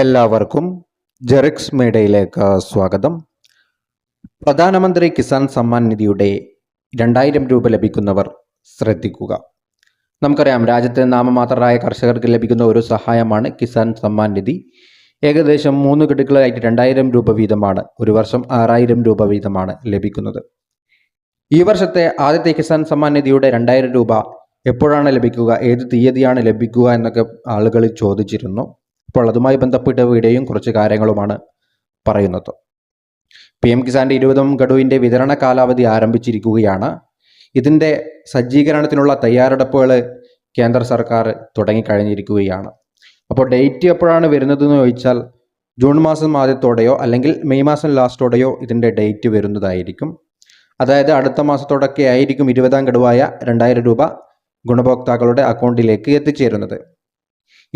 എല്ലാവർക്കും ജെറിക്സ് മീഡിയയിലേക്ക് സ്വാഗതം. പ്രധാനമന്ത്രി കിസാൻ സമ്മാൻ നിധിയുടെ രണ്ടായിരം രൂപ ലഭിക്കുന്നവർ ശ്രദ്ധിക്കുക. നമുക്കറിയാം രാജ്യത്തെ നാമമാത്രരായ കർഷകർക്ക് ലഭിക്കുന്ന ഒരു സഹായമാണ് കിസാൻ സമ്മാൻ നിധി. ഏകദേശം മൂന്ന് ഗഡുക്കളായിട്ട് രണ്ടായിരം രൂപ വീതമാണ് ഒരു വർഷം ആറായിരം രൂപ വീതമാണ് ലഭിക്കുന്നത്. ഈ വർഷത്തെ ആദ്യത്തെ കിസാൻ സമ്മാൻ നിധിയുടെ രണ്ടായിരം രൂപ എപ്പോഴാണ് ലഭിക്കുക ഏത് തീയതിയാണ് ലഭിക്കുക എന്നൊക്കെ ആളുകൾ ചോദിച്ചിരുന്നു. അപ്പോൾ അതുമായി ബന്ധപ്പെട്ട വീഡിയോയും കുറച്ച് കാര്യങ്ങളുമാണ് പറയുന്നത്. പി എം കിസാന്റെ ഇരുപതും ഗഡുവിന്റെ വിതരണ കാലാവധി ആരംഭിച്ചിരിക്കുകയാണ്. ഇതിന്റെ സജ്ജീകരണത്തിനുള്ള തയ്യാറെടുപ്പുകൾ കേന്ദ്ര സർക്കാർ തുടങ്ങിക്കഴിഞ്ഞിരിക്കുകയാണ്. അപ്പോൾ ഡേറ്റ് എപ്പോഴാണ് വരുന്നതെന്ന് ചോദിച്ചാൽ ജൂൺ മാസം ആദ്യത്തോടെയോ അല്ലെങ്കിൽ മെയ് മാസം ലാസ്റ്റോടെയോ ഇതിന്റെ ഡേറ്റ് വരുന്നതായിരിക്കും. അതായത് അടുത്ത മാസത്തോടൊക്കെ ആയിരിക്കും ഇരുപതാം ഗഡുവായ രണ്ടായിരം രൂപ ഗുണഭോക്താക്കളുടെ അക്കൗണ്ടിലേക്ക് എത്തിച്ചേരുന്നത്.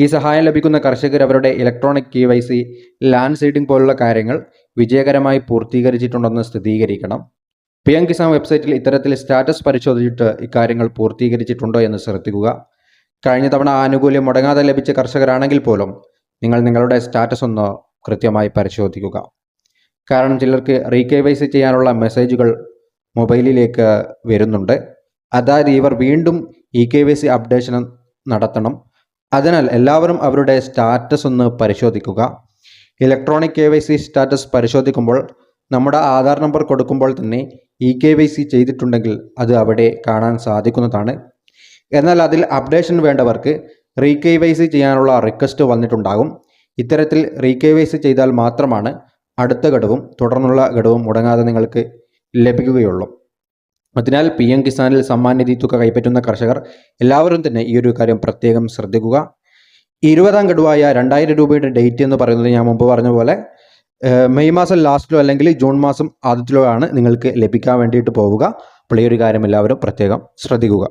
ഈ സഹായം ലഭിക്കുന്ന കർഷകർ അവരുടെ electronic K Y C land seeding പോലുള്ള കാര്യങ്ങൾ വിജയകരമായി പൂർത്തീകരിച്ചിട്ടുണ്ടെന്ന് സ്ഥിരീകരിക്കണം. പി എം കിസാൻ വെബ്സൈറ്റിൽ ഇത്തരത്തിൽ സ്റ്റാറ്റസ് പരിശോധിച്ചിട്ട് ഇക്കാര്യങ്ങൾ പൂർത്തീകരിച്ചിട്ടുണ്ടോ എന്ന് ശ്രദ്ധിക്കുക. കഴിഞ്ഞ തവണ ആനുകൂല്യം മുടങ്ങാതെ ലഭിച്ച കർഷകരാണെങ്കിൽ പോലും നിങ്ങൾ നിങ്ങളുടെ സ്റ്റാറ്റസ് ഒന്ന് കൃത്യമായി പരിശോധിക്കുക. കാരണം ചിലർക്ക് റീ കെ വൈ സി ചെയ്യാനുള്ള മെസ്സേജുകൾ മൊബൈലിലേക്ക് വരുന്നുണ്ട്. അതായത് ഇവർ വീണ്ടും E K Y C updation നടത്തണം. അതിനാൽ എല്ലാവരും അവരുടെ സ്റ്റാറ്റസ് ഒന്ന് പരിശോധിക്കുക. Electronic K Y C status പരിശോധിക്കുമ്പോൾ നമ്മുടെ ആധാർ നമ്പർ കൊടുക്കുമ്പോൾ തന്നെ ഇ കെ വൈ സി ചെയ്തിട്ടുണ്ടെങ്കിൽ അത് അവിടെ കാണാൻ സാധിക്കുന്നതാണ്. എന്നാൽ അതിൽ അപ്ഡേഷൻ വേണ്ടവർക്ക് റീ കെ വൈ സി ചെയ്യാനുള്ള റിക്വസ്റ്റ് വന്നിട്ടുണ്ടാകും. ഇത്തരത്തിൽ റീ കെ വൈ സി ചെയ്താൽ മാത്രമാണ് അടുത്ത ഘടവും തുടർന്നുള്ള ഘടവും മുടങ്ങാതെ നിങ്ങൾക്ക് ലഭിക്കുകയുള്ളൂ. അതിനാൽ പി എം കിസാനിൽ സമ്മാൻ നിധി തുക കൈപ്പറ്റുന്ന കർഷകർ എല്ലാവരും തന്നെ ഈ ഒരു കാര്യം പ്രത്യേകം ശ്രദ്ധിക്കുക. ഇരുപതാം ഗഡുവായ രണ്ടായിരം രൂപയുടെ ഡേറ്റ് എന്ന് പറയുന്നത് ഞാൻ മുമ്പ് പറഞ്ഞ പോലെ മെയ് മാസം ലാസ്റ്റിലോ അല്ലെങ്കിൽ ജൂൺ മാസം ആദ്യത്തിലോ ആണ് നിങ്ങൾക്ക് ലഭിക്കാൻ വേണ്ടിയിട്ട് പോവുക. അപ്പോൾ ഈ ഒരു കാര്യം എല്ലാവരും പ്രത്യേകം ശ്രദ്ധിക്കുക.